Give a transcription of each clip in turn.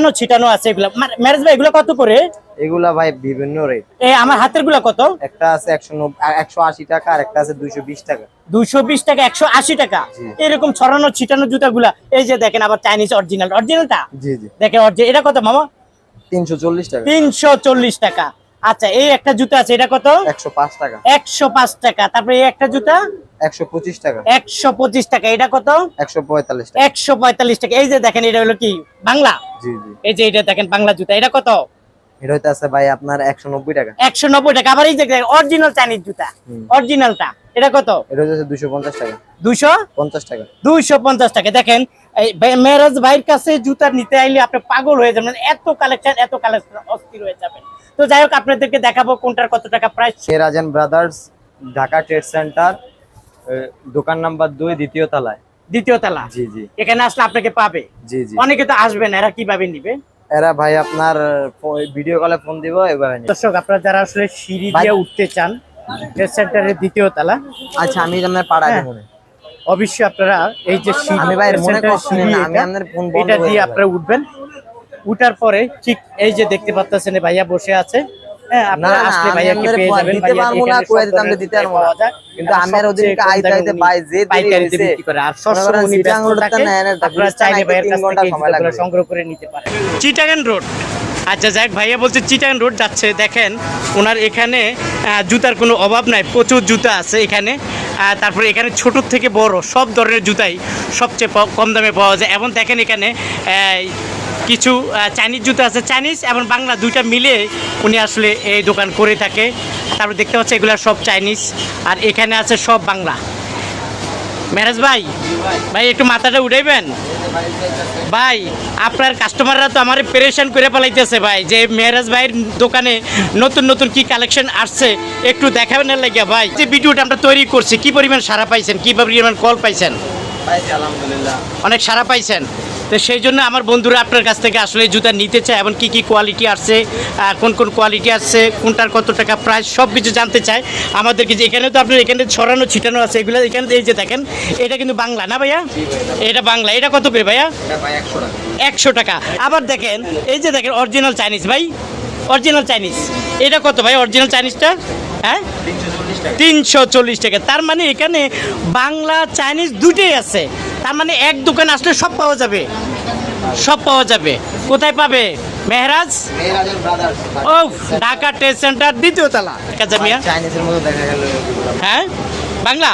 ছড়ানো ছিটানো আছে এগুলা। ম্যারেজ ভাই এগুলো কত করে? এগুলা ভাই বিভিন্ন রেট এ আমার হাতেরগুলা কত? একটা আছে একশো আশি টাকা আর একটা আছে দুইশো বিশ টাকা। দুইশো বিশ টাকা একশো আশি টাকা? এরকম ছড়ানো ছিটানো জুতাগুলা এই যে দেখেন আবার চাইনিজ অরিজিনাল অরিজিনালটা জি জি। দেখেন অরিজিনাল এটা কত মামা? তিনশো চল্লিশ টাকা। তিনশো চল্লিশ টাকা। আচ্ছা এই একটা জুতা আছে এটা কত? একশো পাঁচ টাকা। একশো পাঁচ টাকা। তারপরে এই একটা জুতা? একশো পঁচিশ টাকা। টাকা। এটা কত? টাকা। টাকা। এই যে দেখেন এটা হলো কি? বাংলা? জি জি। এই যে এটা দেখেন বাংলা জুতা। এটা কত? এটা হইতে আছে ভাই আপনার একশো নব্বই টাকা। আবার এই যে অরিজিনাল চাইনিজ জুতা। অরিজিনালটা এটা কত? এটা হচ্ছে টাকা। টাকা। দেখেন মেরাজ ভাইয়ের কাছে জুতা নিতে আইলে আপনি পাগল হয়ে যাবেন। এত কালেকশন এত কালেকশন অস্থির হয়ে যাবেন। তো যাই হোক আপনাদেরকে দেখাবো কোনটার কত টাকা price Rajen brothers Dhaka trade centre দোকান নাম্বার দুই দ্বিতীয় তলায়। দ্বিতীয় তলা? জি জি। এখানে আসলে আপনাকে পাবে? জি জি। অনেকে তো আসবে না এরা কীভাবে নিবে? এরা ভাই আপনার ভিডিও কলে ফোন দিব এভাবে নিবে। দর্শক আপনারা যারা আসলে সিঁড়ি দিয়ে উঠতে চান ট্রেড সেন্টারের দ্বিতীয় তলা আচ্ছা আমি আপনার পাড়ায় হ্যাঁ। মনে অবশ্যই আপনারা এই যে সিঁড়ি আমি ভাই মনে না, আমি আপনার ফোন বন্ধ এটা দিয়ে আপনারা উঠবেন। উঠার পরে ঠিক এই যে দেখতে পাচ্ছেন ভাইয়া বসে আছে। হ্যাঁ মনে। সংগ্রহ করে নিতে পারেন। চিটাগান রোড আচ্ছা যাক ভাইয়া বলছে চিটাগান রোড যাচ্ছে। দেখেন ওনার এখানে আহ, জুতার কোনো অভাব নাই প্রচুর জুতা আছে এখানে। আহ, তারপরে এখানে ছোট থেকে বড় সব ধরনের জুতাই সবচেয়ে কম দামে পাওয়া যায়। এবং দেখেন এখানে আহ, কিছু চাইনিজ জুতো আছে চাইনিজ এবং বাংলা দুইটা মিলে উনি আসলে এই দোকান করে থাকে। তারপর দেখতে পাচ্ছি এগুলো সব চাইনিজ আর এখানে আছে সব বাংলা। ম্যারেজ ভাই ভাই একটু মাথাটা উঠাইবেন? ভাই আপনার কাস্টমাররা তো আমার পেরেশান করে পালাইতেছে ভাই যে মেহরাজ ভাইয়ের দোকানে নতুন নতুন কি কালেকশন আসছে একটু দেখাবেন না লাগিয়া। ভাই যে ভিডিওটা আমরা তৈরি করছি কি পরিমাণ সারা পাইছেন কী পরিমাণ কল পাইছেন? অনেক সারা পাইছেন? তো সেই জন্য আমার বন্ধুরা আপনার কাছ থেকে আসলে জুতা নিতে চায় এবং কি কি কোয়ালিটি আসছে কোন কোন কোয়ালিটি আসছে কোনটার কত টাকা প্রাইস সব কিছু জানতে চায়। আমাদেরকে যে এখানে তো আপনার এখানে ছড়ানো ছিটানো আছে এগুলো এখানে এই যে দেখেন এটা কিন্তু বাংলা না ভাইয়া? এটা বাংলা এটা কত করে ভাইয়া? একশো টাকা। আবার দেখেন এই যে দেখেন অরিজিনাল চাইনিজ ভাই অরিজিনাল চাইনিজ এটা কত ভাই অরিজিনাল চাইনিজটা হ্যাঁ? তিনশো চল্লিশ টাকা। তার মানে এখানে বাংলা চাইনিজ দুটোই আছে। তার মানে এক দোকান আসলে সব পাওয়া যাবে। সব পাওয়া যাবে। কোথায় পাবে? মেহরাজ? ও ঢাকা ট্রেড সেন্টার দ্বিতীয় তালা। কাজামিয়া হ্যাঁ? বাংলা?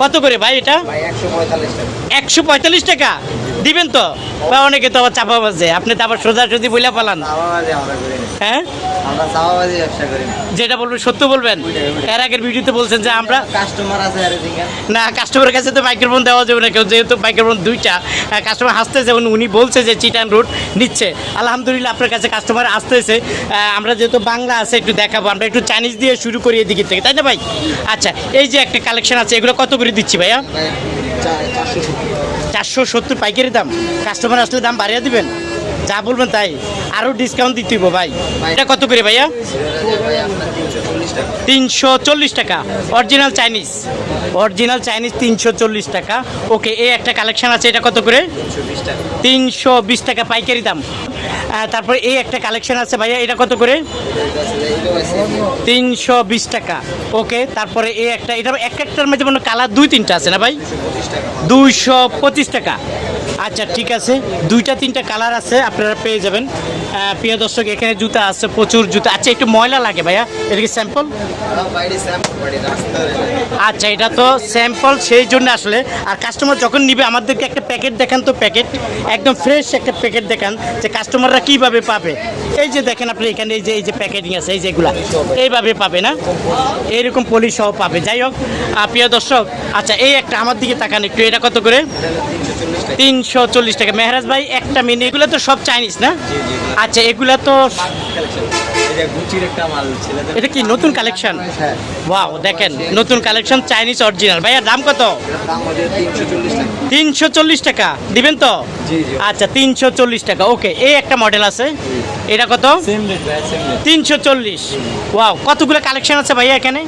কত করে ভাই এটা? একশো পঁয়তাল্লিশ টাকা। দিবেন তো? বা অনেকে তো আবার চাপা বাজে আপনি তো আবার সোজাসুজি বইলা পালান। হ্যাঁ? যেটা বলবেন সত্য বলবেন? এর আগের ভিডিওতে বলছেন যে আমরা কাস্টমার আছে না কাস্টমারের কাছে তো মাইক্রোফোন দেওয়া যাবে না কেউ যেহেতু মাইক্রোফোন দুইটা কাস্টমার হাসতেছে উনি- উনি বলছে যে চিটান রুট নিচ্ছে। আলহামদুলিল্লাহ আপনার কাছে কাস্টমার আসতেছে। আমরা যেহেতু বাংলা আছে একটু দেখাবো। আমরা একটু চাইনিজ দিয়ে শুরু করি এদিকে থেকে তাই না ভাই? আচ্ছা এই যে একটা কালেকশন আছে এগুলো কত করে দিচ্ছি ভাইয়া? চারশো সত্তর পাইকারি দাম। কাস্টমার আসলে দাম বাড়িয়ে দিবেন। যা বলবেন তাই। আরও ডিসকাউন্ট দিতে ভাই। এটা কত করে ভাইয়া? তিনশো চল্লিশ টাকা। অরিজিনাল চাইনিজ অরিজিনাল চাইনিজ তিনশো চল্লিশ টাকা। ওকে এই একটা কালেকশন আছে এটা কত করে? তিনশো বিশ টাকা। পাইকারি দাম। তারপর এই একটা কালেকশন আছে ভাইয়া এটা কত করে? তিনশো বিশ টাকা। ওকে তারপরে এই একটা এটা এক একটার মধ্যে মনে কালার দুই তিনটা আছে না ভাই? দুইশো পঁচিশ টাকা। আচ্ছা ঠিক আছে। দুইটা, তিনটা কালার আছে, আপনারা পেয়ে যাবেন। প্রিয় দর্শক, এখানে জুতা আছে, প্রচুর জুতা। আচ্ছা একটু ময়লা লাগে ভাইয়া, এটা কি স্যাম্পল আচ্ছা এটা তো স্যাম্পল সেই জন্য আসলে। আর কাস্টমার যখন নিবে, আমাদেরকে একটা প্যাকেট দেখান তো প্যাকেট, একদম ফ্রেশ একটা প্যাকেট দেখান যে কাস্টমাররা কীভাবে পাবে। এই যে দেখেন আপনি এখানে এই যে এই যে প্যাকেটিং আছে, এই যেগুলা এইভাবে পাবে না? এইরকম পলি সহ পাবে। যাই হোক প্রিয় দর্শক আচ্ছা এই একটা আমার দিকে তাকান একটু, এটা কত করে? তিনশো চল্লিশ টাকা। মেহরাজ ভাই, একটা মিনি এগুলো তো সব চাইনিজ না? আচ্ছা এগুলা তো এটা গুচির একটা মাল ছেলেদের এটা কি নতুন কালেকশন হ্যাঁ। ওয়াও দেখেন নতুন কালেকশন চাইনিজ অরিজিনাল ভাইয়া দাম কত? তিনশো চল্লিশ টাকা। দিবেন তো। আচ্ছা তিনশো চল্লিশ টাকা। ওকে এই একটা মডেল আছে। এটা কত? তিনশো চল্লিশ। ওয়াও কতগুলো কালেকশন আছে ভাইয়া এখানে?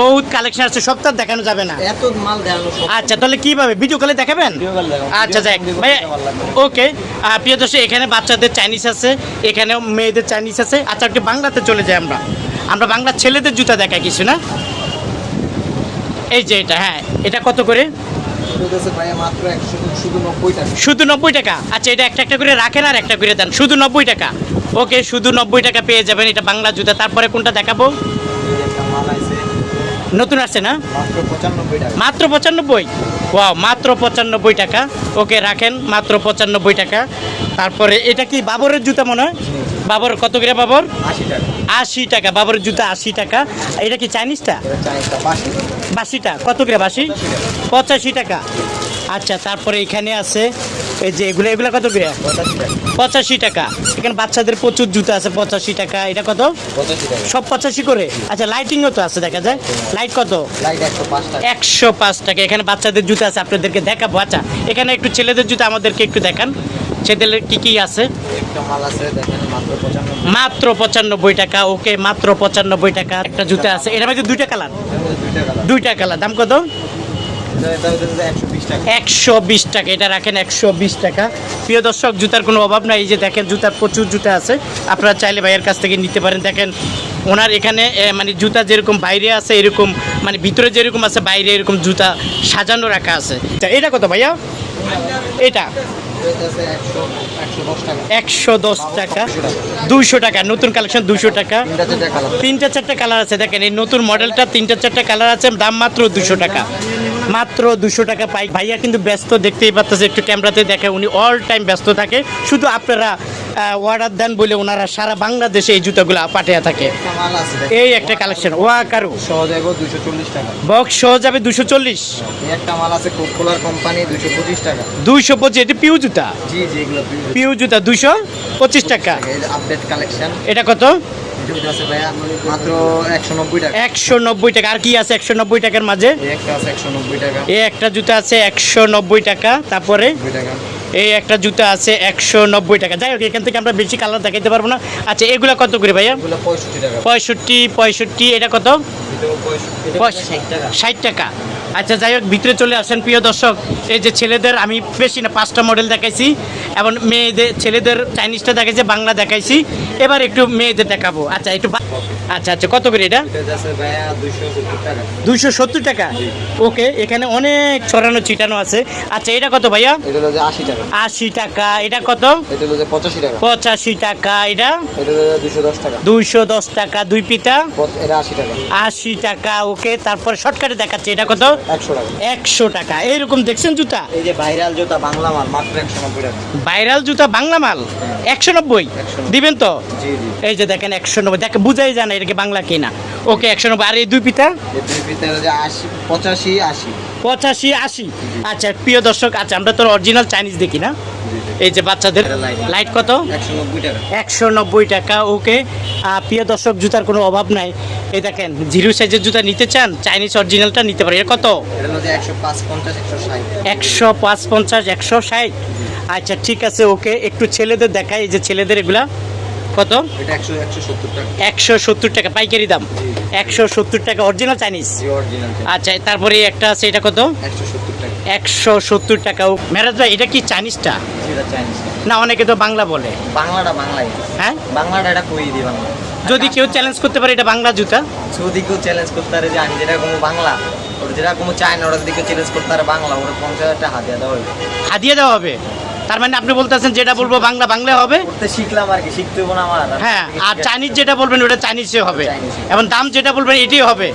বহুত কালেকশন আছে। সব তো দেখানো যাবে না। আচ্ছা তাহলে কীভাবে? ভিডিও কলে দেখাবেন। আচ্ছা কল ভাইয়া ওকে প্রিয় দর্শক এখানে বাচ্চাদের চাইনিজ আছে এখানেও মেয়েদের চাইনিজ আছে। আচ্ছা একটু বাংলাতে চলে যাই আমরা। আমরা বাংলা ছেলেদের জুতা দেখাই কিছু না? এই যে এটা হ্যাঁ এটা কত করে? শুধু নব্বই টাকা। আচ্ছা এটা একটা একটা করে রাখেন আর একটা করে দেন। শুধু নব্বই টাকা? ওকে শুধু নব্বই টাকা পেয়ে যাবেন এটা বাংলা জুতা। তারপরে কোনটা দেখাবো? আছে। নতুন আসছে না? মাত্র পঁচানব্বই টাকা। মাত্র পঁচানব্বই? ওয়াও মাত্র পঁচানব্বই টাকা। ওকে রাখেন মাত্র পঁচানব্বই টাকা। তারপরে এটা কি বাবরের জুতা মনে হয়? বাবর কত করে বাবর? আশি টাকা। আশি টাকা বাবরের জুতা আশি টাকা। এটা কি চাইনিজটা? বাসিটা কত করে বাসি? পঁচাশি টাকা। আচ্ছা তারপরে এখানে আছে এই যে এগুলো এগুলো কত করে? পঁচাশি টাকা। এখানে বাচ্চাদের প্রচুর জুতা আছে পঁচাশি টাকা। এটা কত? সব পঁচাশি করে? আচ্ছা লাইটিংও তো আছে দেখা যায়। লাইট কত? একশো পাঁচ টাকা। এখানে বাচ্চাদের জুতা আছে আপনাদেরকে দেখাবো। আচ্ছা এখানে একটু ছেলেদের জুতা আমাদেরকে একটু দেখান। ছেলেদের কি কি আছে? মাত্র পঁচানব্বই। টাকা ওকে মাত্র পঁচানব্বই টাকা। একটা জুতা আছে এটা মধ্যে দুইটা কালার? দুইটা কালার দাম কত? একশো বিশ টাকা এটা রাখেন একশো বিশ টাকা। প্রিয় দর্শক জুতার কোনো অভাব নাই এই যে দেখেন জুতার প্রচুর জুতা আছে। আপনারা চাইলে ভাইয়ের কাছ থেকে নিতে পারেন। দেখেন ওনার এখানে মানে জুতা যেরকম বাইরে আছে এরকম মানে ভিতরে যেরকম আছে বাইরে এরকম জুতা সাজানো রাখা আছে। এটা কত ভাইয়া? এটা। একশো দশ টাকা। দুশো টাকা। নতুন কালেকশন দুশো টাকা। তিনটা চারটা কালার। কালার আছে। দেখেন এই নতুন মডেলটা তিনটা চারটা কালার আছে দাম মাত্র দুশো টাকা। মাত্র দুশো টাকা পাই ভাইয়া কিন্তু ব্যস্ত দেখতেই পারতেছে একটু ক্যামেরাতে দেখে উনি অল টাইম ব্যস্ত থাকে। শুধু আপনারা অর্ডার দেন বলে ওনারা সারা বাংলাদেশে এই জুতাগুলো পাঠিয়ে থাকে। এই একটা কালেকশন ওয়া কারু সহজ দুশো বক্স সহ যাবে দুশো চল্লিশ। একটা মাল আছে কোকোলার কোম্পানি দুশো পঁচিশ টাকা। দুইশো পঁচিশ এটি পিউ জুতা? জি জি এগুলো পিউ জুতা। দুইশো পঁচিশ টাকা। আপডেট কালেকশন এটা কত? একশো নব্বই টাকা। আর কি আছে একশো নব্বই টাকার মাঝে? একটা জুতা আছে একশো নব্বই টাকা তারপরে? এই একটা জুতা আছে একশো নব্বই টাকা। যাই হোক এখান থেকে আমরা বেশি কালার দেখাইতে পারব না। আচ্ছা এগুলো কত করে ভাইয়া? পঁয়ষট্টি পঁয়ষট্টি এটা কত? ষাট টাকা। আচ্ছা যাই হোক ভিতরে চলে আসেন প্রিয় দর্শক। এই যে ছেলেদের আমি বেশি না পাঁচটা মডেল দেখাইছি এবং মেয়েদের ছেলেদের চাইনিজটা দেখাইছি বাংলা দেখাইছি। এবার একটু মেয়েদের দেখাবো। আচ্ছা একটু আচ্ছা আচ্ছা কত করে এটা? দুইশো সত্তর টাকা। ওকে এখানে অনেক ছড়ানো ছিটানো আছে। আচ্ছা এটা কত ভাইয়া? আশি টাকা। এটা কত? পঁচাশি টাকা। পঁচাশি টাকা। এটা? দুইশো দশ টাকা। দুই পিতা আশি টাকা। আশি টাকা ওকে তারপরে শর্টকাটে দেখাচ্ছে এটা কত? একশো টাকা। একশো টাকা। এইরকম দেখছেন জুতা? এই যে ভাইরাল জুতা বাংলা মাল মাত্র একশো নব্বই টাকা। ভাইরাল জুতা বাংলা মাল? 190 দিবেন তো? জি জি। এই যে দেখেন একশো নব্বই। দেখে বুঝাই যায় না এটাকে বাংলা কিনা। ওকে একশো নব্বই। আর এই দুই পিতা এই দুই পিতে যে আশি পঁচাশি আশি। পঁচাশি আশি। আচ্ছা প্রিয় দর্শক আচ্ছা আমরা তোর অরিজিনাল চাইনিজ দেখি না? এই যে বাচ্চাদের লাইট কত? একশো নব্বই টাকা ওকে। প্রিয় দর্শক জুতার কোনো অভাব নাই। এই দেখেন জিরো সাইজের জুতা নিতে চান চাইনিজ অরিজিনালটা নিতে পারে এটা কত? একশো পাঁচ পঞ্চাশ একশো ষাট। আচ্ছা ঠিক আছে ওকে। একটু ছেলেদের দেখাই এই যে ছেলেদের এগুলা। কত? একশো সত্তর টাকা। পাইকারি দাম। একশো সত্তর টাকা অরিজিনাল চাইনিজ আচ্ছা তারপরে একটা আছে এটা কত? একশো সত্তর টাকা। মেরাজ ভাই এটা কি চাইনিজটা না অনেকে তো বাংলা বলে। বাংলাটা বাংলাই। হ্যাঁ? বাংলাটা এটা কই দিই বাংলা। যদি কেউ চ্যালেঞ্জ করতে পারে এটা বাংলা জুতা? যদি কেউ চ্যালেঞ্জ করতে পারে যে আমি যেটা কোনো বাংলা ওর যেটা কোনো চায় না ওরা যদি কেউ চ্যালেঞ্জ করতে পারে বাংলা ওরা পঞ্চাশ হাজার টাকা হাতিয়ে দেওয়া হবে। হাদিয়ে দেওয়া হবে? তার মানে আপনি বলতেছেন যেটা বলব বাংলা বাংলা হবে? শিখলাম আর কি শিখতে হব না আমার। হ্যাঁ আর চাইনিজ যেটা বলবেন ওটা চাইনিজে হবে। এবং দাম যেটা বলবেন এটাই হবে।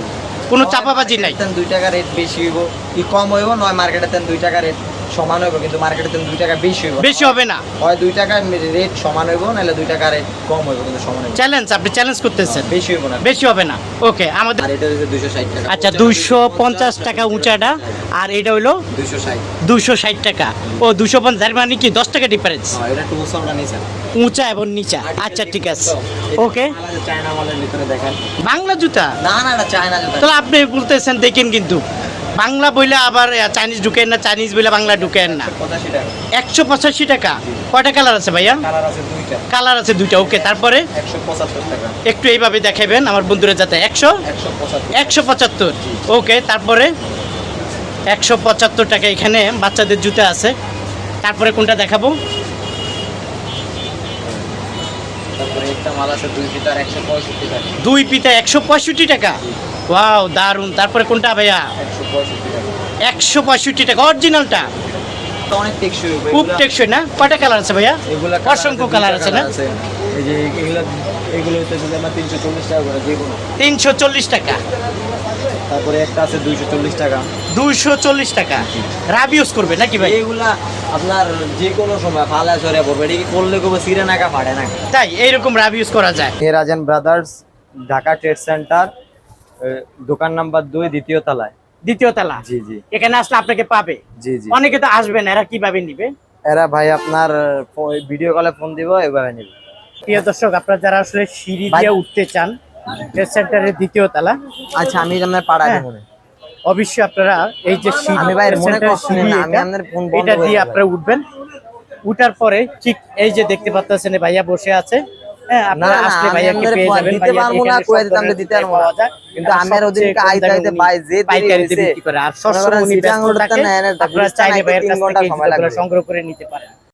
কোনো চাপাবাজি নাই। দুই টাকা রেট বেশি হইব। কি কম হইব নয় মার্কেটে দুই টাকা রেট সমান হইব কিন্তু মার্কেটে তেন দুই টাকা বেশি হইব বেশি হবে না। হয় দুই টাকা রেট সমান হইব নাহলে দুই টাকা রেট কম হইব কিন্তু সমান হইব চ্যালেঞ্জ আপনি চ্যালেঞ্জ করতেছেন। বেশি হইব না। বেশি হবে না। ওকে আমাদের আর এটা দুইশো ষাট টাকা। আচ্ছা দুইশো পঞ্চাশ টাকা উঁচাটা আর এটা ষাট। দুশো ষাট টাকা। ও দুশো পঞ্চাশ মানে কি দশ টাকা ডিফারেন্স হ্যাঁ, এটা টু উঁচা এবং নিচা। আচ্ছা ঠিক আছে। ওকে চায়না মালের ভিতরে দেখেন। বাংলা জুতা? না না এটা চায়না জুতা। তাহলে আপনি বলতেছেন দেখেন কিন্তু। বাংলা বইলে আবার চাইনিজ ঢুকেন না চাইনিজ বইলে বাংলা ঢুকেন না। একশো পঁচাশি টাকা। কয়টা কালার আছে ভাইয়া? কালার আছে দুইটা। ওকে তারপরে? একটু এইভাবে দেখাবেন আমার বন্ধুরা যাতে একশো? একশো পঁচাত্তর। ওকে তারপরে? একশো পঁচাত্তর টাকা এখানে বাচ্চাদের জুতা আছে। তারপরে কোনটা দেখাবো? দুই পিতা একশো পঁয়ষট্টি টাকা। ওয়াও দারুণ তারপরে কোনটা ভাইয়া? একশো পঁয়ষট্টি টাকা একশো পঁয়ষট্টি টাকা অরিজিনালটা অনেক টেকসই খুব টেকসই না? কয়টা কালার আছে ভাইয়া? এগুলা অসংখ্য কালার আছে না? এই যে এগুলো এগুলো হচ্ছে তিনশো চল্লিশ টাকা করে যে তিনশো চল্লিশ টাকা। তারপরে একটা আছে দুইশো চল্লিশ টাকা। দুইশো চল্লিশ টাকা। রাব ইউজ করবে নাকি ভাই? এইগুলা আপনার যে কোনো সময় ফালা সরে পড়বে। এটা কি করলে কোনো সিরে নাকা ফাটে না তাই এইরকম রাব ইউজ করা যায়। হে Rajan brothers Dhaka trade centre দোকান নাম্বার দুই দ্বিতীয় তলায়। দ্বিতীয় তালা? জি জি। এখানে আসলে আপনাকে পাবে? জি জি। অনেকে তো আসবে না এরা কীভাবে নিবে? এরা ভাই আপনার ভিডিও কলে ফোন দিব এভাবে নিবে। প্রিয় দর্শক আপনারা যারা আসলে সিঁড়ি দিয়ে উঠতে চান ট্রেড সেন্টারের দ্বিতীয় তালা আচ্ছা আমি আপনার পাড়ায় হ্যাঁ। মনে অবশ্যই আপনারা এই যে সিঁড়ি আমি ভাই মনে center এর করছি না, সিঁড়ি আমি এটা, আপনার ফোন বন্ধ এটা দিয়ে আপনারা উঠবেন। উঠার পরে ঠিক এই যে দেখতে পাচ্ছেন ভাইয়া বসে আছে। সংগ্রহ করে নিতে পারেন।